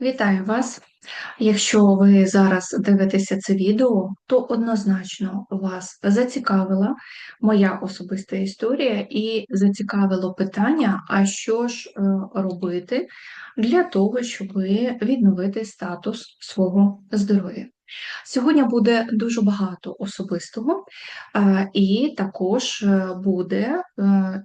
Вітаю вас! Якщо ви зараз дивитеся це відео, то однозначно вас зацікавила моя особиста історія і зацікавило питання, а що ж е, робити для того, щоб відновити статус свого здоров'я. Сьогодні буде дуже багато особистого, е, і також е, буде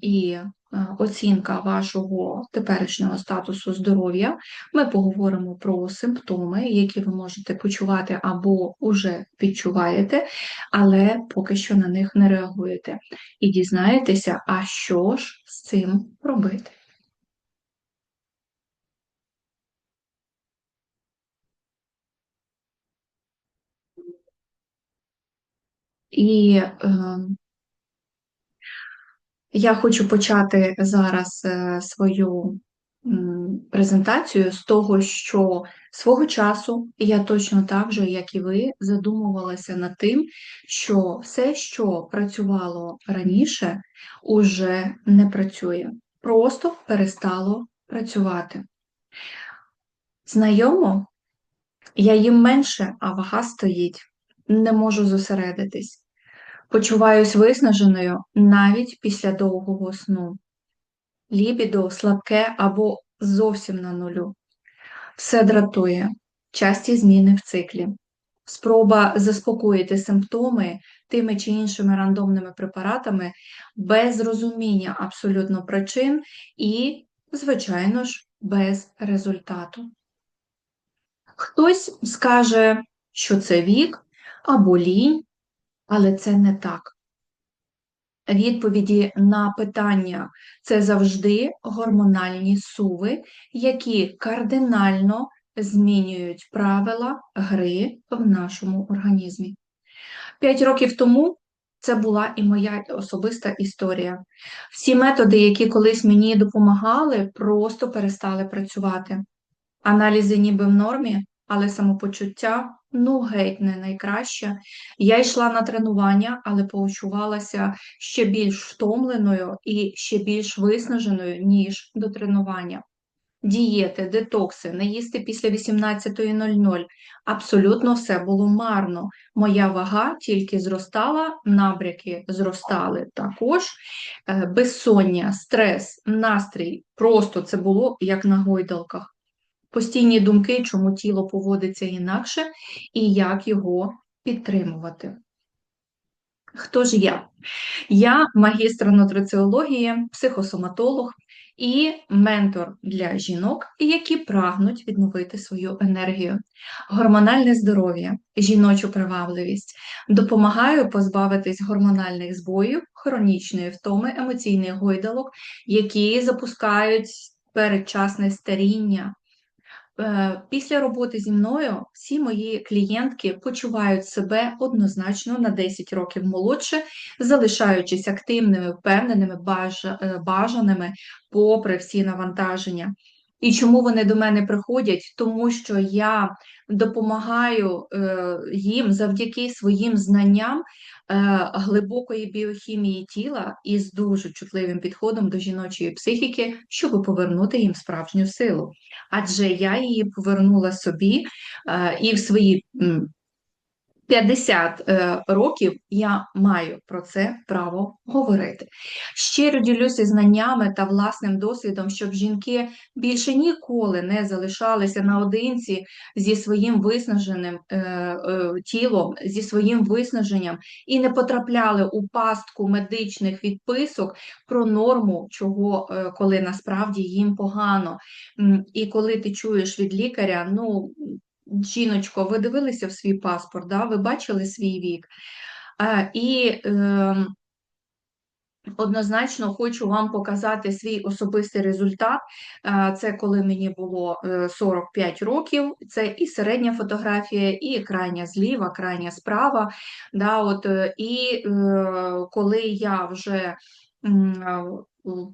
і Е, оцінка вашого теперішнього статусу здоров'я. Ми поговоримо про симптоми, які ви можете почувати або вже відчуваєте, але поки що на них не реагуєте. І дізнаєтеся, а що ж з цим робити. І е, я хочу почати зараз е, свою презентацію з того, що свого часу я точно так же, як і ви, задумувалася над тим, що все, що працювало раніше, уже не працює, просто перестало працювати. Знайомо, я їм менше, а вага стоїть, не можу зосередитись. Почуваюсь виснаженою навіть після довгого сну. Лібідо слабке або зовсім на нулю. Все дратує, часті зміни в циклі. Спроба заспокоїти симптоми тими чи іншими рандомними препаратами без розуміння абсолютно причин і, звичайно ж, без результату. Хтось скаже, що це вік або лінь, але це не так. Відповіді на питання це завжди гормональні суви, які кардинально змінюють правила гри в нашому організмі. П'ять років тому це була і моя особиста історія. Всі методи, які колись мені допомагали, просто перестали працювати. Аналізи ніби в нормі, але самопочуття ну геть не найкраще. Я йшла на тренування, але почувалася ще більш втомленою і ще більш виснаженою, ніж до тренування. Дієти, детокси, не їсти після 18.00. Абсолютно все було марно. Моя вага тільки зростала, набряки зростали також. Е, безсоння, стрес, настрій просто це було як на гойдалках постійні думки, чому тіло поводиться інакше, і як його підтримувати. Хто ж я? Я магістр нутриціології, психосоматолог і ментор для жінок, які прагнуть відновити свою енергію, гормональне здоров'я, жіночу привабливість, допомагаю позбавитись гормональних збоїв, хронічної втоми, емоційних гойдалок, які запускають передчасне старіння, після роботи зі мною всі мої клієнтки почувають себе однозначно на 10 років молодше, залишаючись активними, впевненими, е, бажаними, попри всі навантаження. І чому вони до мене приходять? Тому що я допомагаю е, їм завдяки своїм знанням глибокої біохімії тіла і з дуже чутливим підходом до жіночої психіки, щоб повернути їм справжню силу адже я її повернула собі е, і в свої 50 е, років я маю про це право говорити. Щиро ділюся знаннями та власним досвідом, щоб жінки більше ніколи не залишалися наодинці зі своїм виснаженим е, е, тілом, зі своїм виснаженням і не потрапляли у пастку медичних відписок про норму, чого е, коли насправді їм погано. І коли ти чуєш від лікаря, ну жіночко, ви дивилися в свій паспорт, да? ви бачили свій вік. І е, однозначно хочу вам показати свій особистий результат. Це коли мені було 45 е, років, це і середня фотографія, і крайня зліва, крайня справа. Да, от, е, І е, коли я вже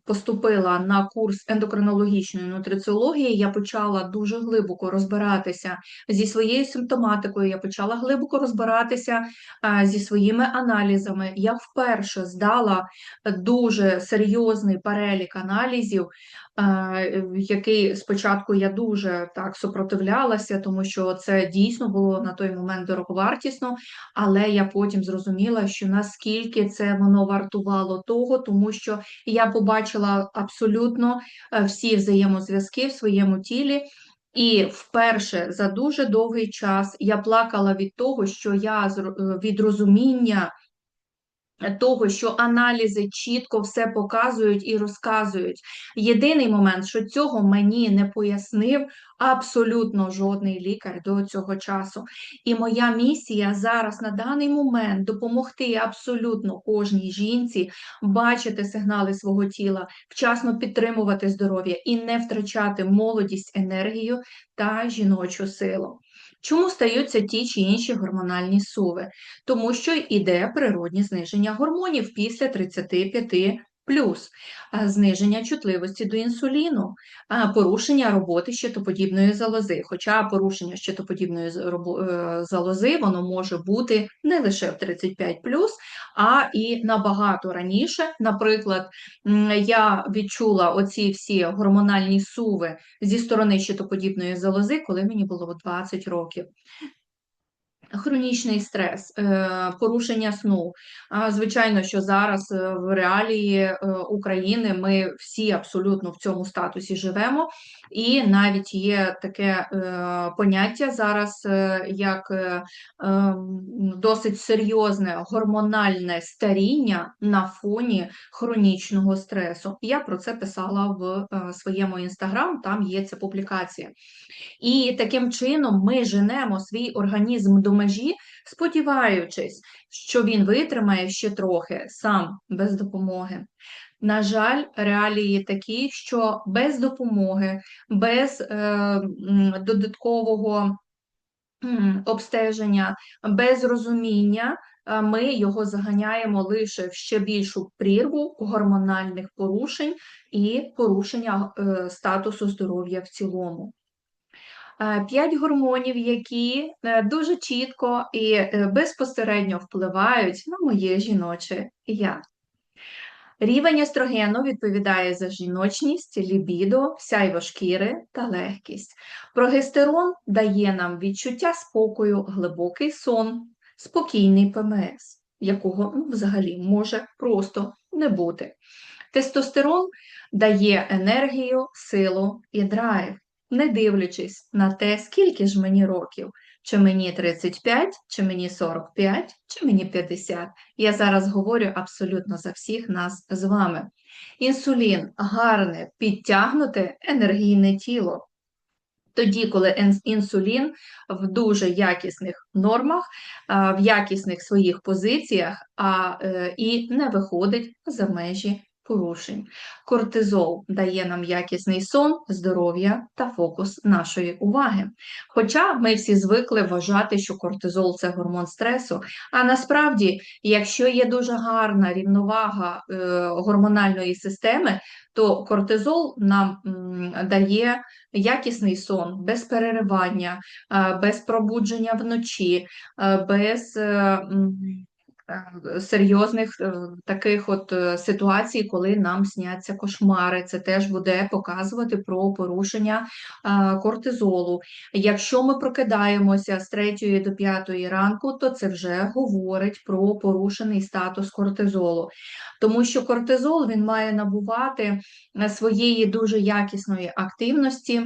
поступила на курс ендокринологічної нутриціології, я почала дуже глибоко розбиратися зі своєю симптоматикою, я почала глибоко розбиратися зі своїми аналізами. Я вперше здала дуже серйозний перелік аналізів, який спочатку я дуже так супротивлялася, тому що це дійсно було на той момент дороговартісно, але я потім зрозуміла, що наскільки це воно вартувало того, тому що я побачила абсолютно е, всі взаємозв'язки в своєму тілі. І вперше за дуже довгий час я плакала від того, що я е, від розуміння того, що аналізи чітко все показують і розказують. Єдиний момент, що цього мені не пояснив абсолютно жодний лікар до цього часу. І моя місія зараз на даний момент допомогти абсолютно кожній жінці бачити сигнали свого тіла, вчасно підтримувати здоров'я і не втрачати молодість, енергію та жіночу силу. Чому стаються ті чи інші гормональні суви? Тому що йде природні зниження гормонів після 35 плюс зниження чутливості до інсуліну, порушення роботи щитоподібної залози. Хоча порушення щитоподібної е, залози воно може бути не лише в 35 плюс, а і набагато раніше. Наприклад, я відчула оці всі гормональні суви зі сторони щитоподібної залози, коли мені було 20 років. Хронічний стрес, е, порушення сну. Звичайно, що зараз е, в реалії е, України ми всі абсолютно в цьому статусі живемо, і навіть є таке поняття зараз, як досить серйозне гормональне старіння на фоні хронічного стресу. Я про це писала в своєму інстаграм, там є ця публікація. І таким чином ми женемо свій організм до межі, сподіваючись, що він витримає ще трохи сам без допомоги. На жаль, реалії такі, що без допомоги, без е, додаткового обстеження, без розуміння. Е, ми його заганяємо лише в ще більшу прірву гормональних порушень і порушення е, статусу здоров'я в цілому. Е, п'ять гормонів, які е, дуже чітко і е, безпосередньо впливають на моє жіноче я. Рівень естрогену відповідає за жіночність, лібідо, сяйво шкіри та легкість. Прогестерон дає нам відчуття спокою, глибокий сон, спокійний ПМС, якого ну, взагалі може просто не бути. Тестостерон дає енергію, силу і драйв не дивлячись на те, скільки ж мені років, чи мені 35, чи мені 45, чи мені 50. Я зараз говорю абсолютно за всіх нас з вами. Інсулін гарне, підтягнуте енергійне тіло. Тоді, коли інсулін в дуже якісних нормах, в якісних своїх позиціях, а е, і не виходить за межі порушень. Кортизол дає нам якісний сон, здоров'я та фокус нашої уваги. Хоча ми всі звикли вважати, що кортизол це гормон стресу, а насправді, якщо є дуже гарна рівновага е, гормональної системи, то кортизол нам дає якісний сон без переривання, е, без пробудження вночі, е, без. Е, серйозних е, таких от е, ситуацій, коли нам сняться кошмари. Це теж буде показувати про порушення кортизолу. Якщо ми прокидаємося з 3 до 5 ранку, то це вже говорить про порушений статус кортизолу. Тому що кортизол він має набувати своєї дуже якісної активності.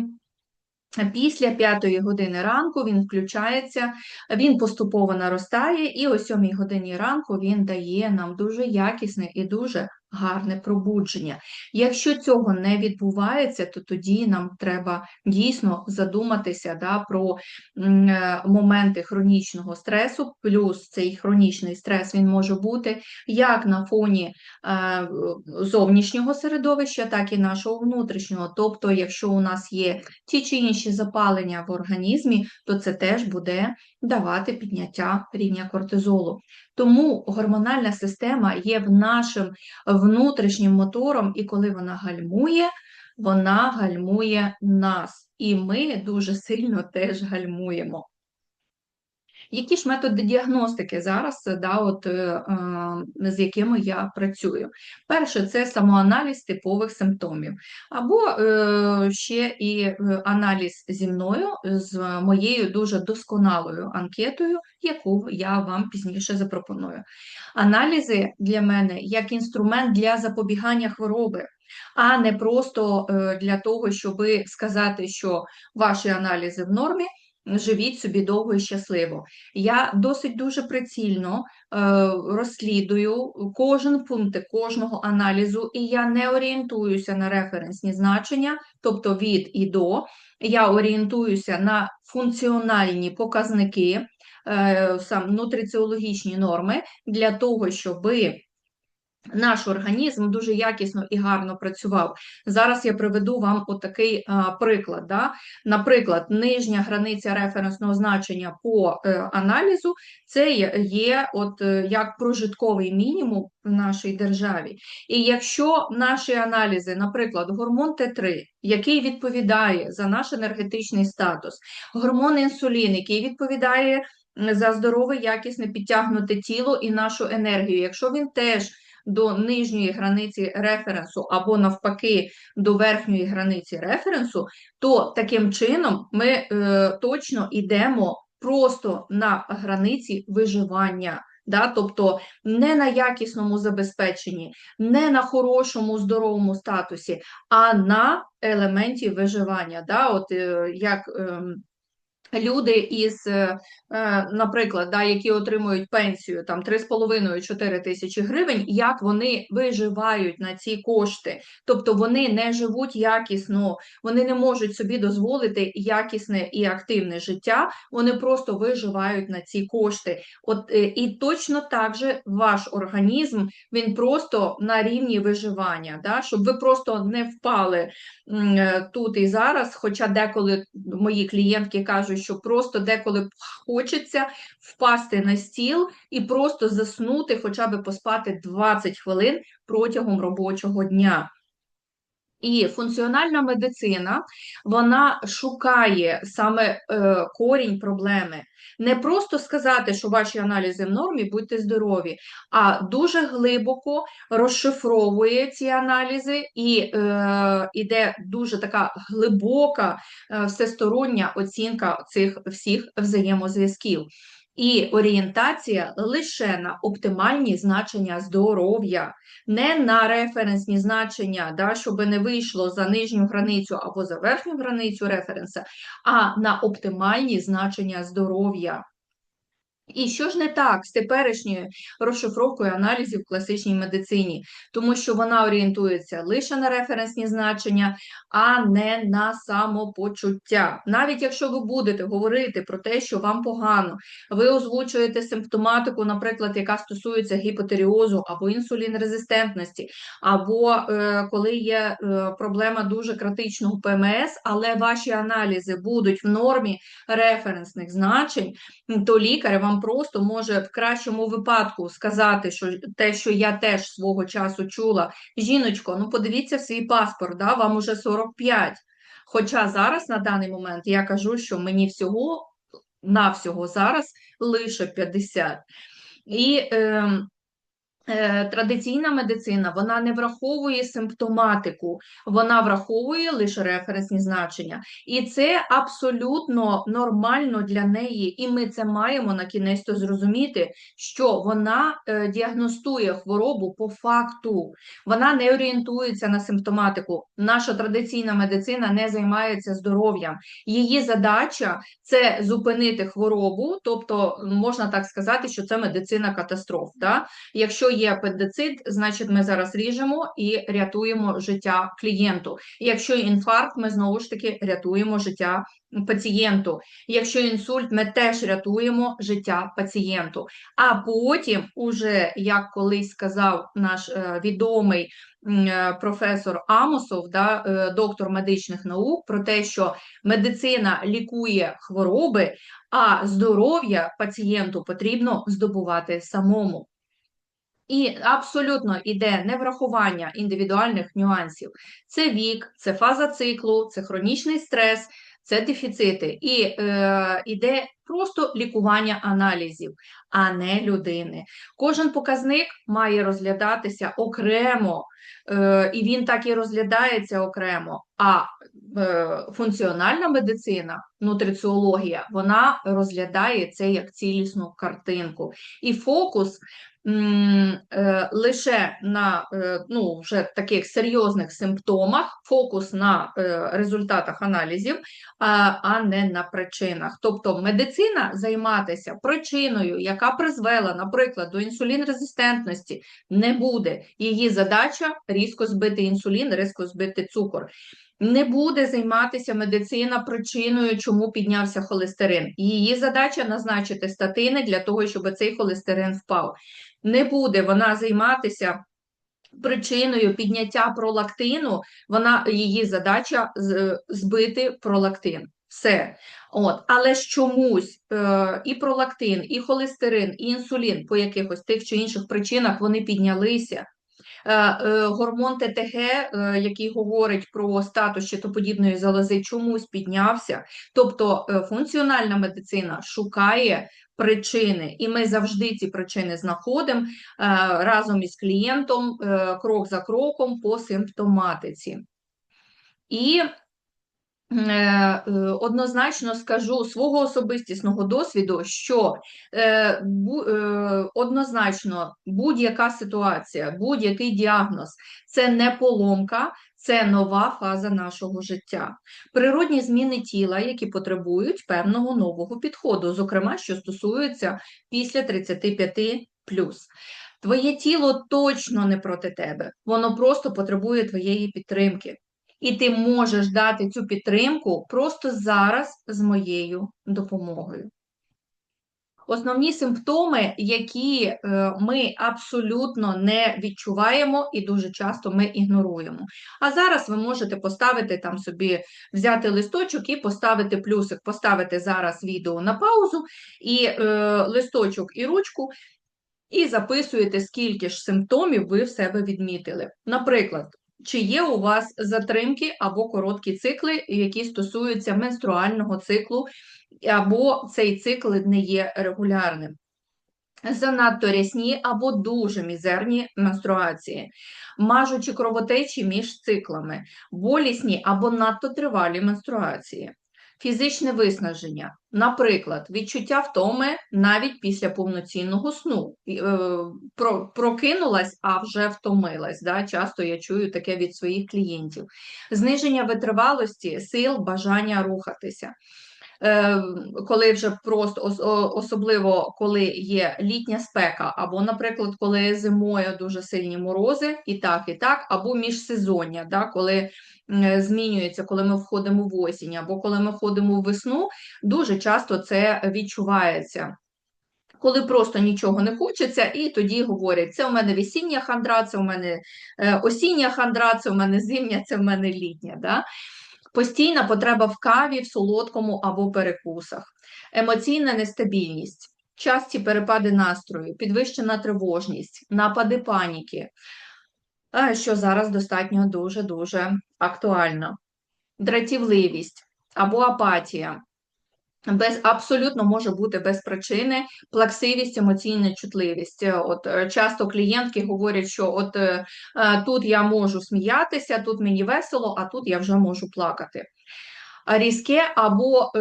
Після п'ятої години ранку він включається, він поступово наростає, і о сьомій годині ранку він дає нам дуже якісний і дуже гарне пробудження. Якщо цього не відбувається, то тоді нам треба дійсно задуматися да, про е, моменти хронічного стресу, плюс цей хронічний стрес він може бути як на фоні е, зовнішнього середовища, так і нашого внутрішнього. Тобто, якщо у нас є ті чи інші запалення в організмі, то це теж буде давати підняття рівня кортизолу. Тому гормональна система є в нашим внутрішнім мотором, і коли вона гальмує, вона гальмує нас. І ми дуже сильно теж гальмуємо. Які ж методи діагностики зараз, да, от, е, е, з якими я працюю? Перше, це самоаналіз типових симптомів, або е, ще і аналіз зі мною, з моєю дуже досконалою анкетою, яку я вам пізніше запропоную. Аналізи для мене як інструмент для запобігання хвороби. А не просто для того, щоб сказати, що ваші аналізи в нормі, живіть собі довго і щасливо. Я досить дуже прицільно е, розслідую кожен пункт кожного аналізу, і я не орієнтуюся на референсні значення, тобто від і до. Я орієнтуюся на функціональні показники, е, сам нутриціологічні норми для того, щоби наш організм дуже якісно і гарно працював. Зараз я приведу вам отакий а, приклад. Да? Наприклад, нижня границя референсного значення по е, аналізу це є от е, як прожитковий мінімум в нашій державі. І якщо наші аналізи, наприклад, гормон Т3, який відповідає за наш енергетичний статус, гормон інсулін, який відповідає за здорове, якісне підтягнуте тіло і нашу енергію, якщо він теж до нижньої границі референсу або навпаки до верхньої границі референсу, то таким чином ми е, точно йдемо просто на границі виживання. Да, Тобто не на якісному забезпеченні, не на хорошому здоровому статусі, а на елементі виживання. Да, от е, як е, Люди із, е, е, наприклад, да, які отримують пенсію там 3,5-4 тисячі гривень, як вони виживають на ці кошти, тобто вони не живуть якісно, вони не можуть собі дозволити якісне і активне життя, вони просто виживають на ці кошти. От е, і точно так же ваш організм він просто на рівні виживання, да, щоб ви просто не впали тут і зараз. Хоча деколи мої клієнтки кажуть що просто деколи хочеться впасти на стіл і просто заснути, хоча б поспати 20 хвилин протягом робочого дня. І функціональна медицина вона шукає саме е, корінь проблеми. Не просто сказати, що ваші аналізи в нормі, будьте здорові, а дуже глибоко розшифровує ці аналізи і е, іде дуже така глибока е, всестороння оцінка цих всіх взаємозв'язків і орієнтація лише на оптимальні значення здоров'я, не на референсні значення, да, щоб не вийшло за нижню границю або за верхню границю референса, а на оптимальні значення здоров'я. І що ж не так з теперішньою розшифровкою аналізів в класичній медицині, тому що вона орієнтується лише на референсні значення, а не на самопочуття. Навіть якщо ви будете говорити про те, що вам погано, ви озвучуєте симптоматику, наприклад, яка стосується гіпотеріозу або інсулінрезистентності, або е, коли є е, проблема дуже критичного ПМС, але ваші аналізи будуть в нормі референсних значень, то лікар вам просто може в кращому випадку сказати, що те, що я теж свого часу чула, жіночко, ну подивіться свій паспорт, да, вам уже 45. Хоча зараз на даний момент я кажу, що мені всього навсього зараз лише 50. І Е, традиційна медицина вона не враховує симптоматику, вона враховує лише референсні значення. І це абсолютно нормально для неї, і ми це маємо на кінець зрозуміти, що вона е, діагностує хворобу по факту, вона не орієнтується на симптоматику. Наша традиційна медицина не займається здоров'ям. Її задача це зупинити хворобу, тобто можна так сказати, що це медицина катастроф. Да? Якщо є апендицит, значить ми зараз ріжемо і рятуємо життя клієнту. Якщо інфаркт, ми знову ж таки рятуємо життя пацієнту. Якщо інсульт, ми теж рятуємо життя пацієнту. А потім, уже як колись сказав наш е, відомий е, професор Амосов, да, е, доктор медичних наук, про те, що медицина лікує хвороби, а здоров'я пацієнту потрібно здобувати самому. І абсолютно іде неврахування індивідуальних нюансів. Це вік, це фаза циклу, це хронічний стрес, це дефіцити. І е, іде просто лікування аналізів, а не людини. Кожен показник має розглядатися окремо, е, і він так і розглядається окремо. А е, функціональна медицина, нутриціологія, вона розглядає це як цілісну картинку. І фокус Е, лише на ну, вже таких серйозних симптомах, фокус на результатах аналізів, а не на причинах. Тобто медицина займатися причиною, яка призвела, наприклад, до інсулінрезистентності, не буде. Її задача різко збити інсулін, різко збити цукор. Не буде займатися медицина причиною, чому піднявся холестерин. Її задача назначити статини для того, щоб цей холестерин впав не буде вона займатися причиною підняття пролактину, вона її задача збити пролактин. Все. От. Але ж чомусь е, і пролактин, і холестерин, і інсулін по якихось тих чи інших причинах вони піднялися. Е, е, гормон ТТГ, е, який говорить про статус щитоподібної залози, чомусь піднявся. Тобто функціональна медицина шукає причини, і ми завжди ці причини знаходимо разом із клієнтом крок за кроком по симптоматиці. І Е, е, однозначно скажу свого особистісного досвіду, що е, однозначно будь-яка ситуація, будь-який діагноз це не поломка, це нова фаза нашого життя. Природні зміни тіла, які потребують певного нового підходу, зокрема, що стосується після 35 Твоє тіло точно не проти тебе, воно просто потребує твоєї підтримки. І ти можеш дати цю підтримку просто зараз з моєю допомогою. Основні симптоми, які е, ми абсолютно не відчуваємо і дуже часто ми ігноруємо. А зараз ви можете поставити там собі, взяти листочок і поставити плюсик, поставити зараз відео на паузу, і е, листочок і ручку, і записуєте, скільки ж симптомів ви в себе відмітили. Наприклад, чи є у вас затримки або короткі цикли, які стосуються менструального циклу, або цей цикл не є регулярним. Занадто рясні або дуже мізерні менструації, мажучі кровотечі між циклами, болісні або надто тривалі менструації, Фізичне виснаження, наприклад, відчуття втоми навіть після повноцінного сну. Е, прокинулась, а вже втомилась. Да? Часто я чую таке від своїх клієнтів. Зниження витривалості, сил, бажання рухатися. Е, коли вже просто особливо коли є літня спека, або, наприклад, коли зимою дуже сильні морози, і так, і так, або міжсезоння, да, коли змінюється, коли ми входимо в осінь, або коли ми входимо в весну, дуже часто це відчувається. Коли просто нічого не хочеться, і тоді говорять, це у мене весіння хандра, це у мене е, осіння хандра, це у мене зимня, це у мене літня. Да? Постійна потреба в каві, в солодкому або перекусах, емоційна нестабільність, часті перепади настрою, підвищена тривожність, напади паніки, що зараз достатньо дуже-дуже актуально, дратівливість або апатія, без абсолютно може бути без причини плаксивість, емоційна чутливість. От е, часто клієнтки говорять, що от е, е, тут я можу сміятися, тут мені весело, а тут я вже можу плакати. Різке або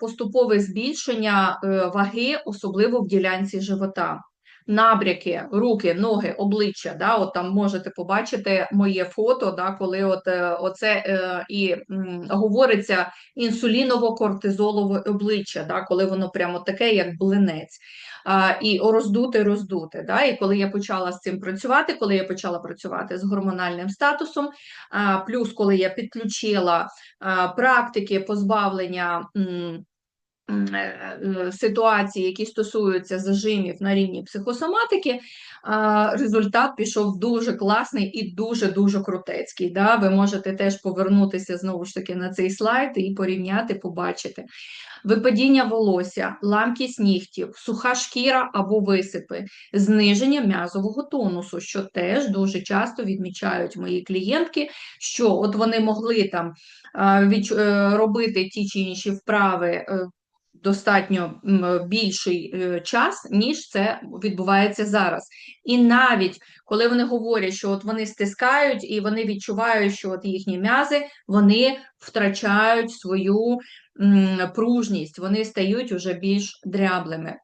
поступове збільшення ваги, особливо в ділянці живота набряки, руки, ноги, обличчя. Да, от Там можете побачити моє фото, да, коли от, е, оце е, і м, говориться інсуліново-кортизолове обличчя, да, коли воно прямо таке, як блинець. А, І роздути, роздути. Да? І коли я почала з цим працювати, коли я почала працювати з гормональним статусом, а, плюс коли я підключила а, практики позбавлення. М, ситуації, які стосуються зажимів на рівні психосоматики, результат пішов дуже класний і дуже-дуже крутецький. Да? Ви можете теж повернутися знову ж таки на цей слайд і порівняти, побачити. Випадіння волосся, ламкість нігтів, суха шкіра або висипи, зниження м'язового тонусу, що теж дуже часто відмічають мої клієнтки, що от вони могли там е, робити ті чи інші вправи. Достатньо більший е, час, ніж це відбувається зараз. І навіть коли вони говорять, що от вони стискають і вони відчувають, що от їхні м'язи вони втрачають свою пружність, вони стають уже більш дряблими.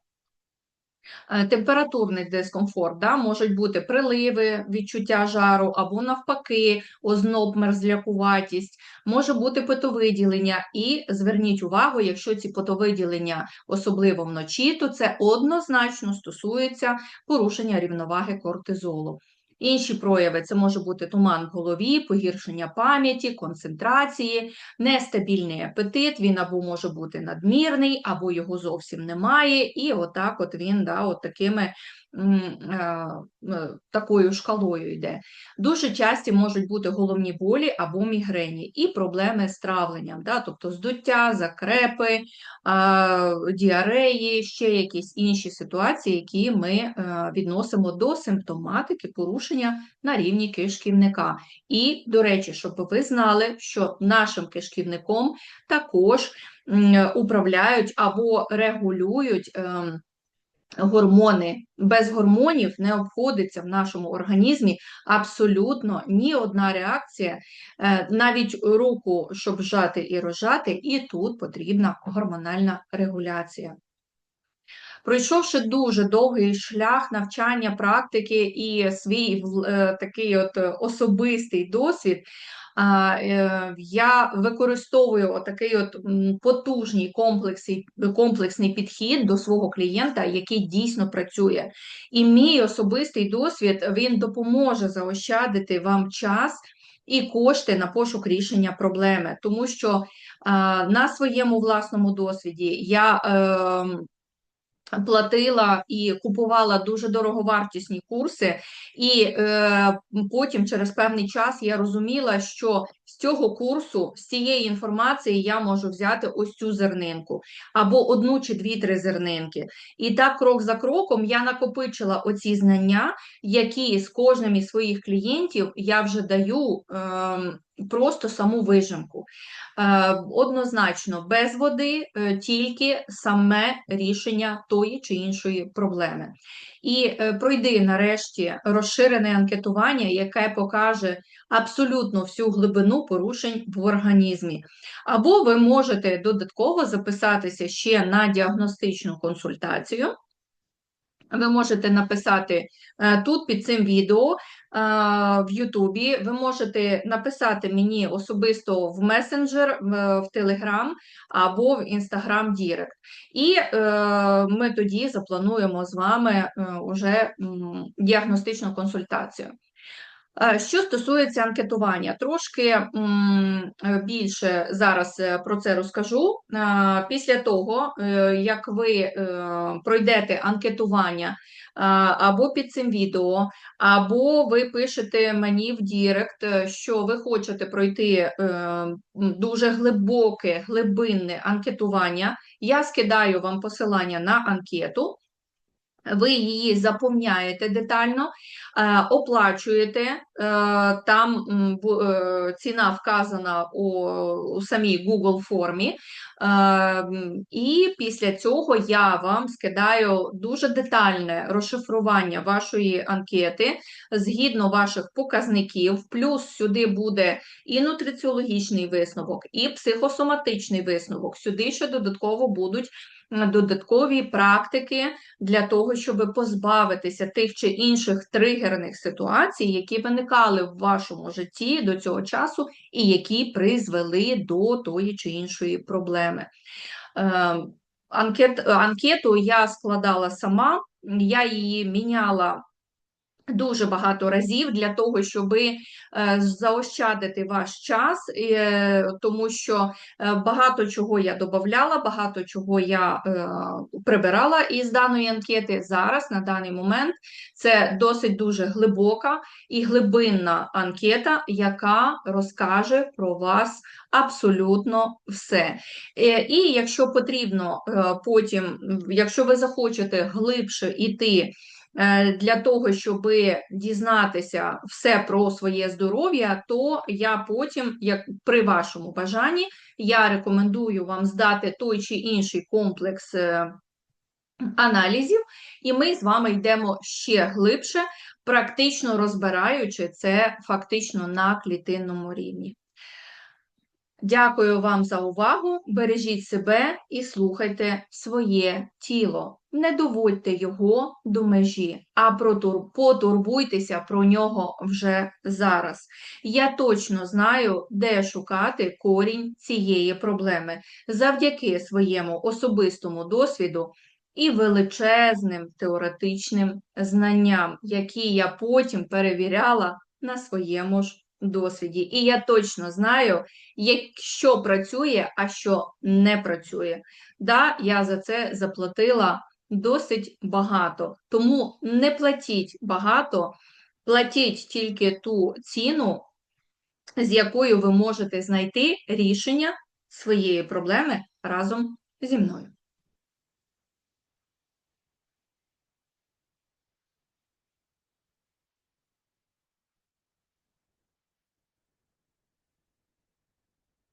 Е, Температурний дискомфорт, да, можуть бути приливи, відчуття жару, або навпаки, озноб, мерзлякуватість, може бути потовиділення. І зверніть увагу, якщо ці потовиділення, особливо вночі, то це однозначно стосується порушення рівноваги кортизолу. Інші прояви це може бути туман в голові, погіршення пам'яті, концентрації, нестабільний апетит, він або може бути надмірний, або його зовсім немає, і отак от він да, от такими, такою шкалою йде. Дуже часті можуть бути головні болі або мігрені, і проблеми з травленням, да, тобто здуття, закрепи, діареї, ще якісь інші ситуації, які ми е, відносимо до симптоматики порушення на рівні кишківника. І, до речі, щоб ви знали, що нашим кишківником також управляють або регулюють ем, гормони. Без гормонів не обходиться в нашому організмі абсолютно ні одна реакція, Е, навіть руку, щоб жати і розжати, і тут потрібна гормональна регуляція. Пройшовши дуже довгий шлях навчання, практики і свій е, такий от особистий досвід, я використовую отакий от потужний комплексний, комплексний підхід до свого клієнта, який дійсно працює. І мій особистий досвід він допоможе заощадити вам час. І кошти на пошук рішення проблеми, тому що на своєму власному досвіді я ем, платила і купувала дуже дороговартісні курси, і е, потім, через певний час, я розуміла, що з цього курсу, з цієї інформації, я можу взяти ось цю зернинку, або одну чи дві-три зернинки. І так, крок за кроком, я накопичила оці знання, які з кожним із своїх клієнтів я вже даю. Е, Просто саму вижимку. Е, Однозначно, без води е, тільки саме рішення тої чи іншої проблеми. І е, пройди нарешті розширене анкетування, яке покаже абсолютно всю глибину порушень в організмі. Або ви можете додатково записатися ще на діагностичну консультацію. Ви можете написати е, тут під цим відео е, в Ютубі. Ви можете написати мені особисто в месенджер, в Телеграм або в Інстаграм Дірект. І е, ми тоді заплануємо з вами уже діагностичну консультацію. Е, Що стосується анкетування, трошки більше зараз е, про це розкажу. Е, Після того, як ви пройдете анкетування або під цим відео, або ви пишете мені в Дірект, що ви хочете пройти дуже глибоке, глибинне анкетування, я скидаю вам посилання на анкету. Ви її заповняєте детально, е, оплачуєте, е, там е, ціна вказана у, самій Google формі, і після цього я вам скидаю дуже детальне розшифрування вашої анкети згідно ваших показників, плюс сюди буде і нутриціологічний висновок, і психосоматичний висновок. Сюди ще додатково будуть додаткові практики для того, щоб позбавитися тих чи інших тригерних ситуацій, які виникали в вашому житті до цього часу, і які призвели до тої чи іншої проблеми. Е, Анкет, анкету я складала сама, я її міняла дуже багато разів для того, щоб заощадити ваш час, е, тому що е, багато чого я додавала, багато чого я е, прибирала із даної анкети. Зараз, на даний момент, це досить дуже глибока і глибинна анкета, яка розкаже про вас абсолютно все. І якщо потрібно потім, якщо ви захочете глибше йти. Е, для того, щоб дізнатися все про своє здоров'я, то я потім, як при вашому бажанні, я рекомендую вам здати той чи інший комплекс е, аналізів, і ми з вами йдемо ще глибше, практично розбираючи це фактично на клітинному рівні. Дякую вам за увагу. Бережіть себе і слухайте своє тіло. Не доводьте його до межі, а потурбуйтеся про нього вже зараз. Я точно знаю, де шукати корінь цієї проблеми завдяки своєму особистому досвіду і величезним теоретичним знанням, які я потім перевіряла на своєму ж досвіді. І я точно знаю, що працює, а що не працює. Да, Я за це заплатила досить багато. Тому не платіть багато, платіть тільки ту ціну, з якою ви можете знайти рішення своєї проблеми разом зі мною.